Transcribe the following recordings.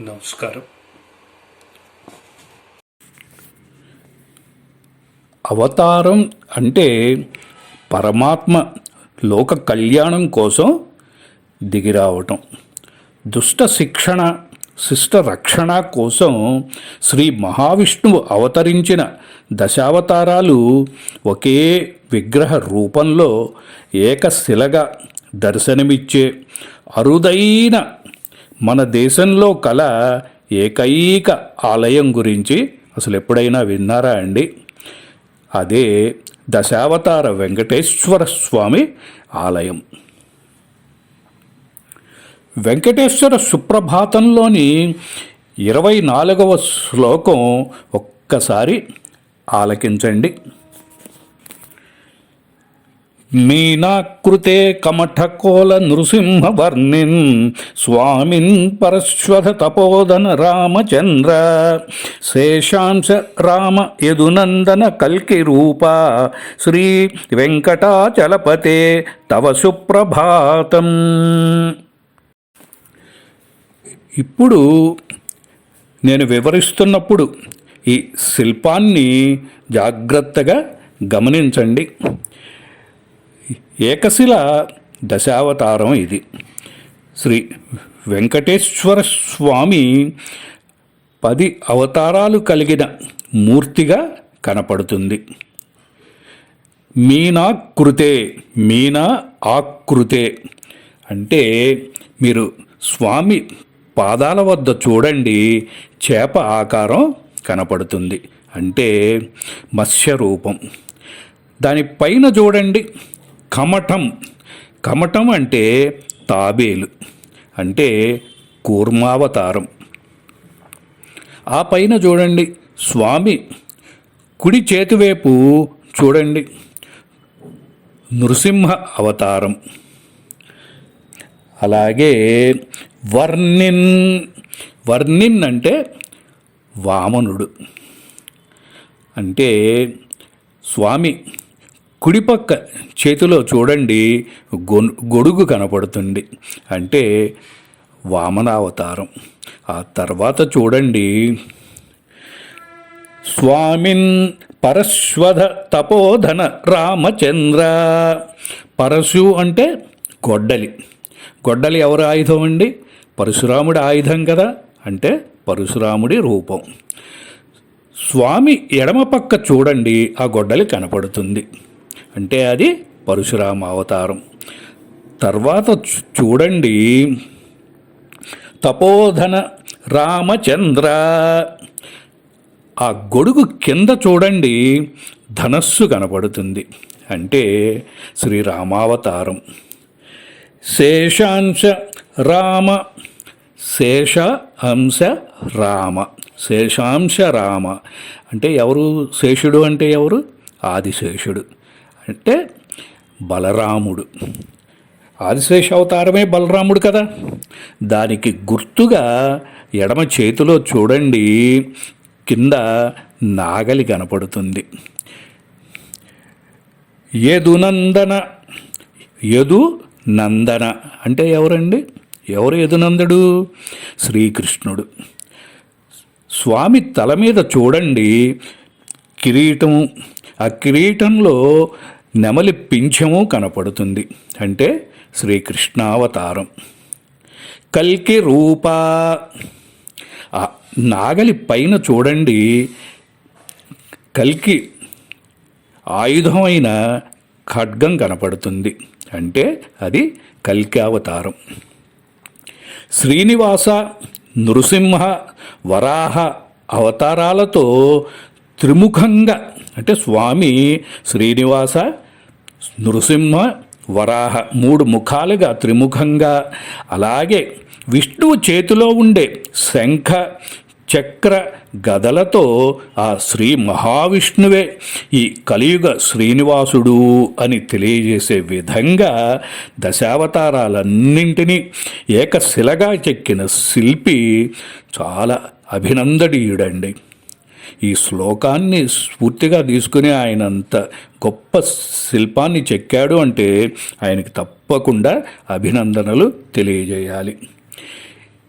నమస్కారం. అవతారం అంటే పరమాత్మ లోక కళ్యాణం కోసం దిగిరావటం. దుష్ట శిక్షణ శిష్ట రక్షణ కోసం శ్రీ మహావిష్ణువు అవతరించిన దశావతారాలు ఒకే విగ్రహ రూపంలో ఏకశిలగా దర్శనమిచ్చే అరుదైన మన దేశంలో కల ఏకైక ఆలయం గురించి అసలు ఎప్పుడైనా విన్నారా అండి? అదే దశావతార వెంకటేశ్వర స్వామి ఆలయం. వెంకటేశ్వర సుప్రభాతంలోని ఇరవై నాలుగవ శ్లోకం ఒక్కసారి ఆలకించండి. మీనాకృతే కమఠకోల నృసింహవర్ణిన్ స్వామిన్ పరశ్వథ తపోదన రామచంద్ర శేషాంశ రామ యదునందన కల్కి రూప శ్రీ వెంకటాచలపతే తవ సుప్రభాతం. ఇప్పుడు నేను వివరిస్తున్నప్పుడు ఈ శిల్పాన్ని జాగ్రత్తగా గమనించండి. ఏకశిల దశావతారం ఇది. శ్రీ వెంకటేశ్వర స్వామి పది అవతారాలు కలిగిన మూర్తిగా కనపడుతుంది. మీనాకృతే మీనా ఆకృతే అంటే మీరు స్వామి పాదాల వద్ద చూడండి చేప ఆకారం కనపడుతుంది. అంటే మత్స్య రూపం దానిపైన చూడండి కమఠం. కమఠం అంటే తాబేలు అంటే కూర్మావతారం. ఆ పైన చూడండి స్వామి కుడి చేతివైపు చూడండి నృసింహ అవతారం. అలాగే వర్ణిన్ వర్ణిన్ అంటే వామనుడు. అంటే స్వామి కుడిపక్క చేతిలో చూడండి గొడుగు కనపడుతుంది. అంటే వామనావతారం. ఆ తర్వాత చూడండి స్వామిన్ పరశ్వధ తపోధన రామచంద్ర. పరశు అంటే గొడ్డలి. గొడ్డలి ఎవరు ఆయుధం అండి? పరశురాముడి ఆయుధం కదా? అంటే పరశురాముడి రూపం. స్వామి ఎడమ పక్క చూడండి ఆ గొడ్డలి కనపడుతుంది. అంటే అది పరశురామ అవతారం. తర్వాత చూడండి. తపోధన రామచంద్ర. ఆ గొడుగు కింద చూడండి ధనస్సు కనపడుతుంది. అంటే శ్రీరామావతారం. శేషాంశ రామ శేష అంశ రామ. శేషాంశ రామ. అంటే ఎవరు శేషుడు అంటే ఎవరు? ఆదిశేషుడు. అంటే బలరాముడు. ఆదిశేష అవతారమే బలరాముడు కదా. దానికి గుర్తుగా ఎడమ చేతిలో చూడండి కింద నాగలి కనపడుతుంది. యదునందన యదు నందన అంటే ఎవరండి? ఎవరు యదునందుడు శ్రీకృష్ణుడు. స్వామి తల మీద చూడండి కిరీటం ఆ కిరీటంలో నెమలి పింఛము కనపడుతుంది. అంటే శ్రీకృష్ణావతారం. కల్కి రూప. నాగలి పైన చూడండి. కల్కి ఆయుధమైన ఖడ్గం కనపడుతుంది. అంటే అది కల్కి అవతారం. శ్రీనివాస నృసింహ వరాహ అవతారాలతో త్రిముఖంగా అంటే స్వామి శ్రీనివాస నృసింహ వరాహ మూడు ముఖాలుగా త్రిముఖంగా అలాగే విష్ణువు చేతిలో ఉండే శంఖ చక్ర గదలతో ఆ శ్రీ మహావిష్ణువే ఈ కలియుగ శ్రీనివాసుడు అని తెలియజేసే విధంగా దశావతారాలన్నింటినీ ఏకశిలగా చెక్కిన శిల్పి చాలా అభినందనీయుడండి. ఈ శ్లోకాన్ని స్ఫూర్తిగా తీసుకుని ఆయన అంత గొప్ప శిల్పాన్ని చెక్కాడు అంటే ఆయనకి తప్పకుండా అభినందనలు తెలియజేయాలి.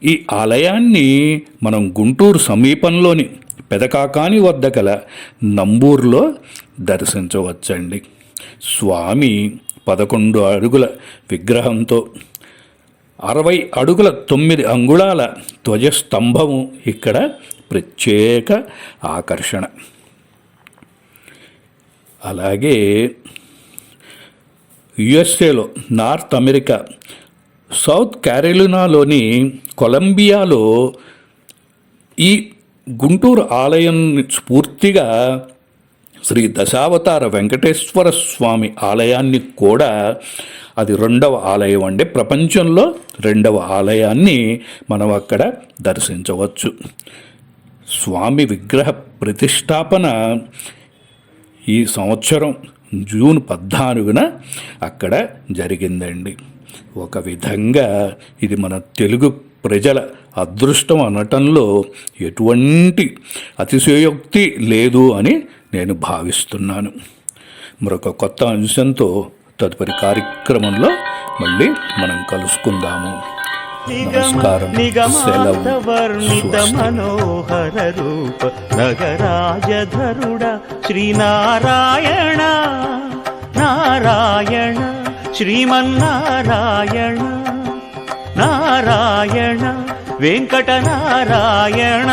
ఈ ఆలయాన్ని మనం గుంటూరు సమీపంలోని పెదకాకాని వద్ద గల నంబూరులో దర్శించవచ్చండి. స్వామి పదకొండు అడుగుల విగ్రహంతో అరవై అడుగుల తొమ్మిది అంగుళాల ధ్వజస్తంభము ఇక్కడ ప్రత్యేక ఆకర్షణ. అలాగే యుఎస్ఏలో నార్త్ అమెరికా సౌత్ క్యారెలినాలోని కొలంబియాలో ఈ గుంటూరు ఆలయం స్ఫూర్తిగా శ్రీ దశావతార వెంకటేశ్వర స్వామి ఆలయాన్ని కూడా అది రెండవ ఆలయం అండి. ప్రపంచంలో రెండవ ఆలయాన్ని మనం అక్కడ దర్శించవచ్చు. స్వామి విగ్రహ ప్రతిష్టాపన ఈ సంవత్సరం జూన్ పద్నాలుగున అక్కడ జరిగిందండి. ఒక విధంగా ఇది మన తెలుగు ప్రజల అదృష్టం అనటంలో ఎటువంటి అతిశయోక్తి లేదు అని నేను భావిస్తున్నాను. మరొక కొత్త అంశంతో తదుపరి కార్యక్రమంలో మళ్ళీ మనం కలుసుకుందాము. నమస్కారం నిగమాంత వర్ణిత స్వస్తి. మనోహర రూప నగరాజధరుడ శ్రీనారాయణ నారాయణ శ్రీమన్నారాయణ నారాయణ వెంకట నారాయణ